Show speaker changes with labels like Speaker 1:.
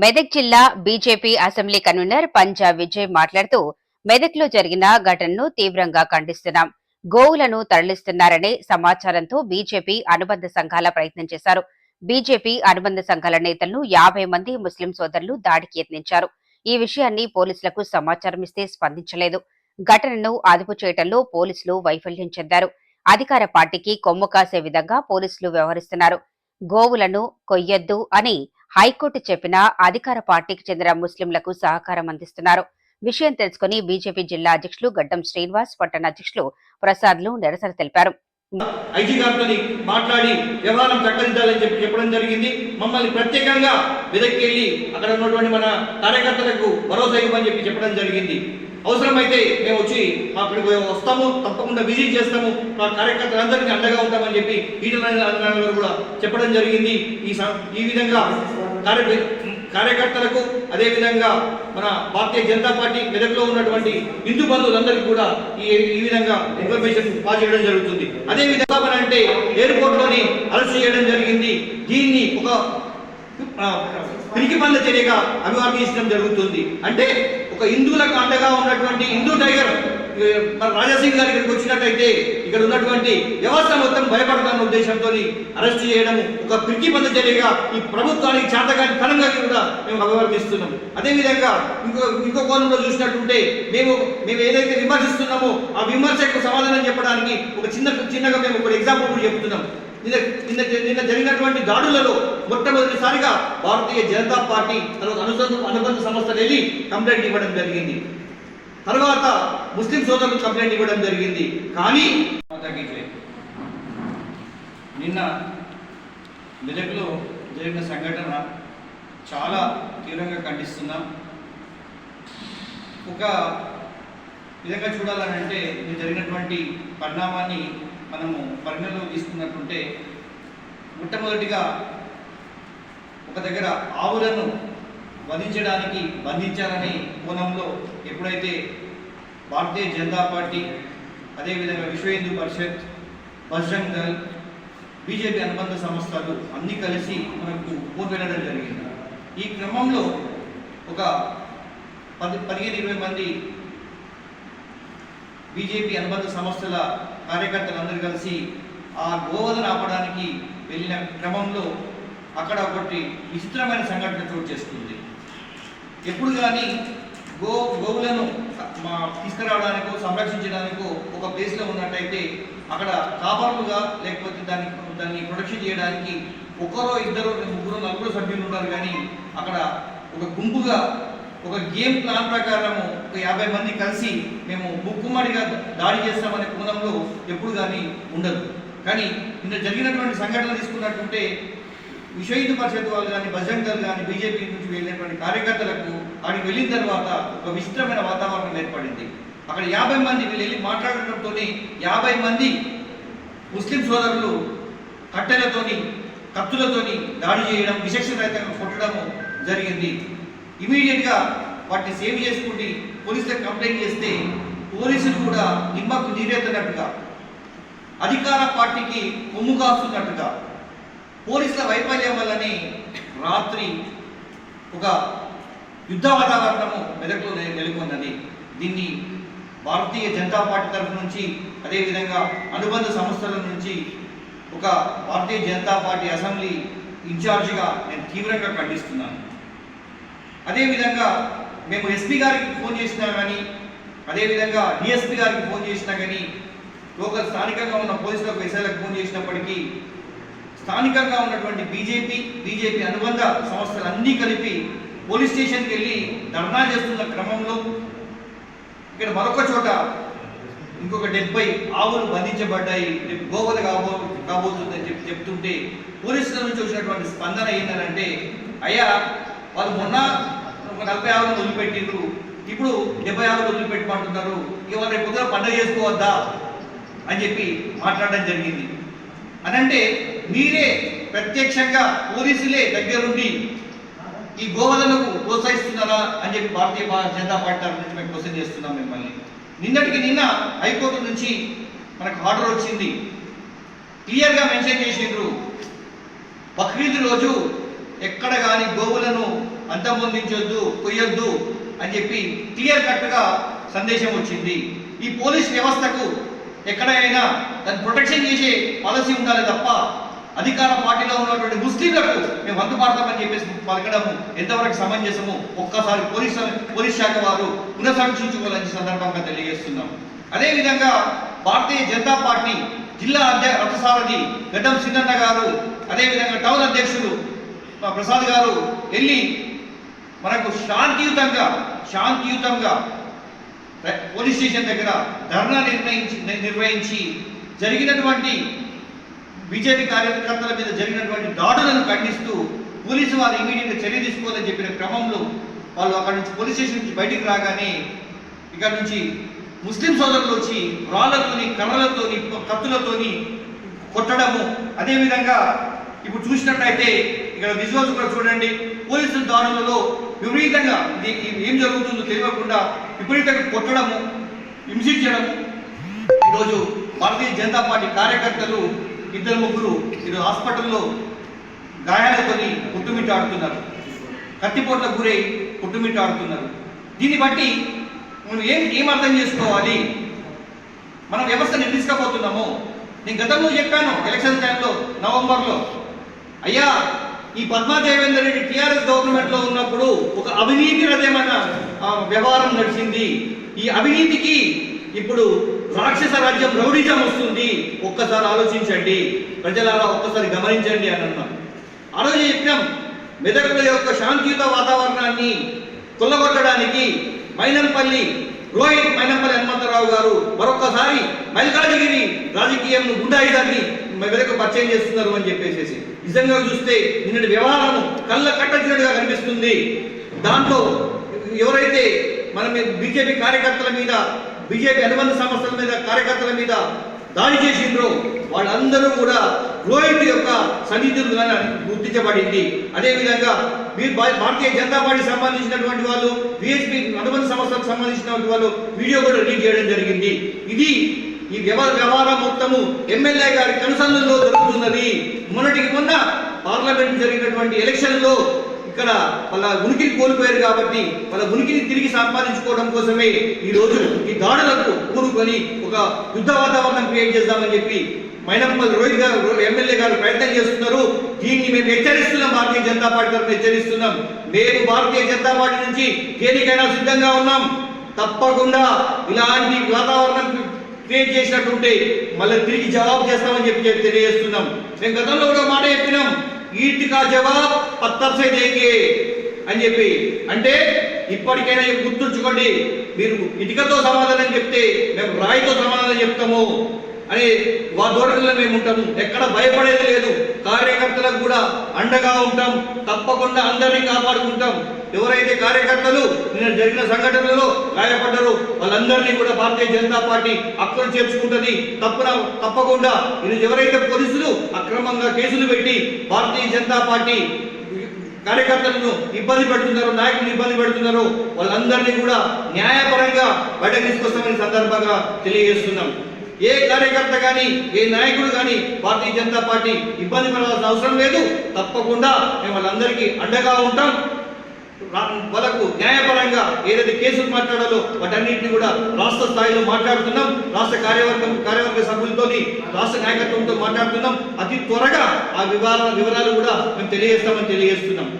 Speaker 1: మెదక్ జిల్లా BJP assembly convener Panja Vijay మాట్లాడుతూ మెదక్లో జరిగిన ఘటనను తీవ్రంగా ఖండిస్తున్నాం. గోవులను తరలిస్తున్నారనే సమాచారంతో బీజేపీ అనుబంధ సంఘాల ప్రయత్నం చేశారు. బీజేపీ అనుబంధ సంఘాల నేతలను యాభై మంది ముస్లిం సోదరులు దాడికి యత్నించారు. ఈ విషయాన్ని పోలీసులకు సమాచారం ఇస్తే స్పందించలేదు. ఘటనను అదుపు చేయడంలో పోలీసులు వైఫల్యం చెందారు. అధికార పార్టీకి కొమ్ము కాసే విధంగా పోలీసులు వ్యవహరిస్తున్నారు. గోవులను కొయ్యొద్దు అని హైకోర్టు చెప్పినా అధికార పార్టీకి చెందిన ముస్లింలకు సహకారం అందిస్తున్నారు. విషయం తెలుసుకుని బీజేపీ జిల్లా అధ్యక్షులు గడ్డం శ్రీనివాస్ పట్టణ అధ్యక్షులు ప్రసాద్లు నిరసన తెలిపారు.
Speaker 2: ఐటీ గారితో మాట్లాడి వ్యవహారం చక్కదిద్దాలని చెప్పి చెప్పడం జరిగింది. మమ్మల్ని ప్రత్యేకంగా వెదక్కి వెళ్ళి అక్కడ ఉన్నటువంటి మన కార్యకర్తలకు భరోసా ఇవ్వమని చెప్పి చెప్పడం జరిగింది. అవసరమైతే మేము వచ్చి మా మేము వస్తాము తప్పకుండా విజిట్ చేస్తాము. మా కార్యకర్తలందరికీ అండగా ఉంటామని చెప్పి ఈటల గారు కూడా చెప్పడం జరిగింది. ఈ స- ఈ విధంగా కార్య కార్యకర్తలకు అదేవిధంగా మన భారతీయ జనతా పార్టీ మెదక్లో ఉన్నటువంటి హిందూ బంధువులందరికీ కూడా ఈ ఈ విధంగా ఇన్ఫర్మేషన్ పాస్ చేయడం జరుగుతుంది. అదేవిధంగా మన అంటే ఎయిర్పోర్ట్లోని అరెస్ట్ చేయడం జరిగింది. దీన్ని ఒక పిరికి పనుల చర్యగా అభివర్ణించడం జరుగుతుంది. అంటే ఒక హిందువులకు అండగా ఉన్నటువంటి హిందూ టైగర్ మన రాజాసింగ్ గారి ఇక్కడికి వచ్చినట్టయితే ఇక్కడ ఉన్నటువంటి వ్యవస్థ మొత్తం భయపడతాన్న ఉద్దేశంతో అరెస్ట్ చేయడం ఒక పిరికి పంద చర్యగా ఈ ప్రభుత్వానికి చేతగాని తనంగా కూడా మేము అభివర్ణిస్తున్నాము. అదేవిధంగా ఇంకో ఇంకో కోణంలో చూసినట్టుంటే మేము మేము ఏదైతే విమర్శిస్తున్నామో ఆ విమర్శకు సమాధానం చెప్పడానికి ఒక చిన్న చిన్నగా మేము ఒక ఎగ్జాంపుల్ కూడా చెప్తున్నాం. నిన్న నిన్న నిన్న జరిగినటువంటి దాడులలో మొట్టమొదటిసారిగా భారతీయ జనతా పార్టీ తర్వాత అనుబంధ అనుబంధ సంస్థలు వెళ్ళి కంప్లైంట్ ఇవ్వడం జరిగింది. తర్వాత ముస్లిం సోదరులు కంప్లైంట్ ఇవ్వడం జరిగింది. కానీ నిన్న మెదక్లో జరిగిన సంఘటన చాలా తీవ్రంగా ఖండిస్తున్నాం. ఒక విధంగా చూడాలని అంటే ఇది జరిగినటువంటి పరిణామాన్ని మనము పరిగణలో తీసుకున్నట్టుంటే మొట్టమొదటిగా ఒక దగ్గర ఆవులను వధించడానికి బంధించాలనే కోణంలో ఎప్పుడైతే భారతీయ జనతా పార్టీ అదేవిధంగా విశ్వ హిందూ పరిషత్ బజరంగ్ దళ్ బీజేపీ అనుబంధ సంస్థలు అన్నీ కలిసి మనకు పోటీ జరిగింది. ఈ క్రమంలో ఒక పది పదిహేను ఇరవై మంది బీజేపీ అనుబంధ సంస్థల కార్యకర్తలందరూ కలిసి ఆ గోవలను ఆపడానికి వెళ్ళిన క్రమంలో అక్కడ ఒకటి విచిత్రమైన సంఘటన చోటు చేసుకుంది. ఎప్పుడు కానీ గో గోవులను మా తీసుకురావడానికో సంరక్షించడానికో ఒక ప్లేస్లో ఉన్నట్టయితే అక్కడ కాపర్లుగా లేకపోతే దాన్ని దాన్ని ప్రొటెక్షన్ చేయడానికి ఒకరో ఇద్దరు ముగ్గురు నలుగురు సభ్యులు ఉంటారు కానీ అక్కడ ఒక గుంపుగా ఒక గేమ్ ప్లాన్ ప్రకారము ఒక యాభై మంది కలిసి మేము ముక్కుమడిగా దాడి చేస్తామనే కోణంలో ఎప్పుడు కానీ ఉండదు. కానీ నిన్న జరిగినటువంటి సంఘటన తీసుకున్నట్టుంటే విశ్వ హిందూ పరిషత్ వాళ్ళు కానీ బజరంగ్ దళ్ కానీ బీజేపీ నుంచి వెళ్ళినటువంటి కార్యకర్తలకు అక్కడికి వెళ్ళిన తర్వాత ఒక విచిత్రమైన వాతావరణం ఏర్పడింది. అక్కడ యాభై మంది వీళ్ళు వెళ్ళి మాట్లాడటంతో యాభై మంది ముస్లిం సోదరులు కట్టెలతోని కత్తులతోని దాడి చేయడం విశేషరహితంగా కొట్టడము జరిగింది. ఇమీడియట్గా వాటిని సేవ్ చేసుకుంటే పోలీసులకు కంప్లైంట్ చేస్తే పోలీసులు కూడా నిమ్మకు నీరెత్తనట్టుగా అధికార పార్టీకి కొమ్ము కాస్తున్నట్టుగా పోలీసుల వైఫల్యం వల్లనే రాత్రి ఒక యుద్ధ వాతావరణము మెదక్లో నెలకొన్నది దీన్ని భారతీయ జనతా పార్టీ తరఫు నుంచి అదేవిధంగా అనుబంధ సంస్థల నుంచి ఒక భారతీయ జనతా పార్టీ అసెంబ్లీ ఇన్ఛార్జిగా నేను తీవ్రంగా ఖండిస్తున్నాను. అదేవిధంగా మేము ఎస్పీ గారికి ఫోన్ చేసినా కానీ అదేవిధంగా డిఎస్పీ గారికి ఫోన్ చేసినా కానీ లోకల్ స్థానికంగా ఉన్న పోలీసులకు ఎస్ఐలకు ఫోన్ చేసినప్పటికీ స్థానికంగా ఉన్నటువంటి బీజేపీ బీజేపీ అనుబంధ సంస్థలు అన్నీ కలిపి పోలీస్ స్టేషన్కి వెళ్ళి ధర్నా చేస్తున్న క్రమంలో ఇక్కడ మరొక చోట ఇంకొక డెబ్బై ఆవులు బంధించబడ్డాయి. రేపు కాబో కాబోతుందని చెప్పి చెప్తుంటే పోలీసుల నుంచి వచ్చినటువంటి స్పందన ఏంటంటే అయ్యా వాళ్ళు మొన్న ఒక నలభై మంది వదిలిపెట్టిండ్రు ఇప్పుడు డెబ్బై ఆరు వదిలిపెట్టమంటున్నారు ఇక వాళ్ళు రేపు పొద్దున పండుగ చేసుకోవద్దా అని చెప్పి మాట్లాడడం జరిగింది. అని అంటే మీరే ప్రత్యక్షంగా పోలీసులే దగ్గరుండి ఈ గోవధనకు ప్రోత్సహిస్తున్నారా అని చెప్పి భారతీయ జనతా పార్టీ నుంచి మేము క్వశ్చన్ చేస్తున్నాం మిమ్మల్ని. నిన్నటికి నిన్న హైకోర్టు నుంచి మనకు ఆర్డర్ వచ్చింది. క్లియర్గా మెన్షన్ చేసిండ్రు. బక్రీద్ రోజు ఎక్కడ కానీ గోవులను అంతమొందించొద్దు కొయ్యొద్దు అని చెప్పి క్లియర్ కట్గా సందేశం వచ్చింది. ఈ పోలీస్ వ్యవస్థకు ఎక్కడైనా దాన్ని ప్రొటెక్షన్ చేసే పాలసీ ఉండాలి తప్ప అధికార పార్టీలో ఉన్నటువంటి ముస్లింలకు మేము అందుబాటుతామని చెప్పేసి పలకడము ఎంతవరకు సమంజసము ఒక్కసారి పోలీస్ పోలీస్ శాఖ వారు పునఃసమీక్షించుకోవాలని సందర్భంగా తెలియజేస్తున్నాం. అదేవిధంగా భారతీయ జనతా పార్టీ జిల్లా అధ్య రథసారథి గడ్డం సిన్నన్న గారు అదేవిధంగా టౌన్ అధ్యక్షులు మా ప్రసాద్ గారు వెళ్ళి మనకు శాంతియుతంగా శాంతియుతంగా పోలీస్ స్టేషన్ దగ్గర ధర్నా నిర్ణయించి నిర్వహించి జరిగినటువంటి బీజేపీ కార్యకర్తల మీద జరిగినటువంటి దాడులను ఖండిస్తూ పోలీసు వారు ఇమీడియట్గా చర్య తీసుకోవాలని చెప్పిన క్రమంలో వాళ్ళు అక్కడి నుంచి పోలీస్ స్టేషన్ నుంచి బయటికి రాగానే ఇక్కడ నుంచి ముస్లిం సోదరులు వచ్చి రాళ్ళతోని కర్రలతోని కత్తులతోని కొట్టడము. అదేవిధంగా ఇప్పుడు చూసినట్టయితే ఇక్కడ విజువల్స్ కూడా చూడండి. పోలీసుల దాడులలో విపరీతంగా ఇది ఇది ఏం జరుగుతుందో తెలియకుండా విపరీతంగా కొట్టడము హింసించడము. ఈరోజు భారతీయ జనతా పార్టీ కార్యకర్తలు ఇద్దరు ముగ్గురు ఈరోజు హాస్పిటల్లో గాయాలతోని కొట్టుమిట్టాడుతున్నారు. కత్తిపోట్లకు గురై కొట్టుమిట్టాడుతున్నారు. దీన్ని బట్టి మనం ఏం ఏం అర్థం చేసుకోవాలి? మనం వ్యవస్థను తీసుకపోతున్నాము నేను గతంలో చెప్పాను ఎలక్షన్ టైంలో నవంబర్లో. అయ్యా ఈ పద్మా దేవేందర్ రెడ్డి టిఆర్ఎస్ గవర్నమెంట్లో ఉన్నప్పుడు ఒక అవినీతి రథమైన వ్యవహారం నడిచింది. ఈ అవినీతికి ఇప్పుడు రాక్షస రాజ్యం రౌడిజం వస్తుంది. ఒక్కసారి ఆలోచించండి. ప్రజలారా ఒక్కసారి గమనించండి అని అన్నాం. ఆ రోజు యజ్ఞం మెదకుల యొక్క శాంతియుత వాతావరణాన్ని కొల్లగొట్టడానికి మైనంపల్లి రోహిత్ మైనంపల్లి హనుమంతరావు గారు మరొకసారి మల్కాజగిరి రాజకీయం గుండాయిదాన్ని మెదకు పరిచయం చేస్తున్నారు అని చెప్పేసి నిజంగా చూస్తే నిన్నటి వ్యవహారం కళ్ళ కట్టచ్చినట్టుగా కనిపిస్తుంది. దాంట్లో ఎవరైతే మన బీజేపీ కార్యకర్తల మీద బీజేపీ అనుబంధ సంస్థల మీద కార్యకర్తల మీద దాడి చేసిండ్రో వాళ్ళందరూ కూడా రోహిత్ యొక్క సన్నిధులుగా గుర్తించబడింది. అదేవిధంగా మీరు భారతీయ జనతా పార్టీ సంబంధించినటువంటి వాళ్ళు బీఎస్పీ అనుబంధ సంస్థలకు సంబంధించినటువంటి వాళ్ళు వీడియో కూడా రిలీజ్ చేయడం జరిగింది. ఇది ఈ వ్యవ- వ్యవహారం మొత్తము ఎమ్మెల్యే గారి కనుసంధంలో జరుగుతున్నది. మొన్నటికి మొన్న పార్లమెంట్ జరిగినటువంటి ఎలక్షన్లో ఇక్కడ వాళ్ళ ఉనికిని కోల్పోయారు కాబట్టి వాళ్ళ ఉనికిని తిరిగి సంపాదించుకోవడం కోసమే ఈ రోజు ఈ దాడులకు కూరుకొని ఒక యుద్ధ వాతావరణం క్రియేట్ చేద్దామని చెప్పి మైనప్పల్ రోహిత్ గారు ఎమ్మెల్యే గారు ప్రయత్నం చేస్తున్నారు. దీన్ని మేము హెచ్చరిస్తున్నాం. భారతీయ జనతా పార్టీ తరఫున హెచ్చరిస్తున్నాం. మేము భారతీయ జనతా పార్టీ నుంచి దేనికైనా సిద్ధంగా ఉన్నాం. తప్పకుండా ఇలాంటి వాతావరణం క్రియేట్ చేసినట్టుంటే మళ్ళీ తిరిగి జవాబు చేస్తామని చెప్పి చెప్పి తెలియజేస్తున్నాం. మేము గతంలో కూడా మాట చెప్పినాం. ఈటికా జవాబ్ పత్తర్ దేంగే అని చెప్పి. అంటే ఇప్పటికైనా గుర్తుంచుకోండి. మీరు ఇటుకతో సమాధానం చెప్తే మేము రాయితో సమాధానం చెప్తాము. అని వా ధోరణిలో మేము ఉంటాము ఎక్కడ భయపడేది లేదు. కార్యకర్తలకు కూడా అండగా ఉంటాం. తప్పకుండా అందరినీ కాపాడుకుంటాం. ఎవరైతే కార్యకర్తలు నిన్న జరిగిన సంఘటనలో గాయపడ్డారో వాళ్ళందరినీ కూడా భారతీయ జనతా పార్టీ అక్కడ చేర్చుకుంటుంది. తప్పున తప్పకుండా ఈరోజు ఎవరైతే పోలీసులు అక్రమంగా కేసులు పెట్టి భారతీయ జనతా పార్టీ కార్యకర్తలను ఇబ్బంది పెడుతున్నారు నాయకులను ఇబ్బంది పెడుతున్నారో వాళ్ళందరినీ కూడా న్యాయపరంగా బయట తీసుకొస్తామని సందర్భంగా తెలియజేస్తున్నాం. ఏ కార్యకర్త కానీ ఏ నాయకుడు కానీ భారతీయ జనతా పార్టీ ఇబ్బంది పడాల్సిన అవసరం లేదు. తప్పకుండా మేము అందరికీ అండగా ఉంటాం. వాళ్ళకు న్యాయపరంగా ఏదైతే కేసులు మాట్లాడాలో వాటన్నింటినీ కూడా రాష్ట్ర స్థాయిలో మాట్లాడుతున్నాం. రాష్ట్ర కార్యవర్గం కార్యవర్గ సభ్యులతోని రాష్ట్ర నాయకత్వంతో మాట్లాడుతున్నాం. అతి త్వరగా ఆ వివరాల వివరాలు కూడా మేము తెలియజేస్తామని తెలియజేస్తున్నాం.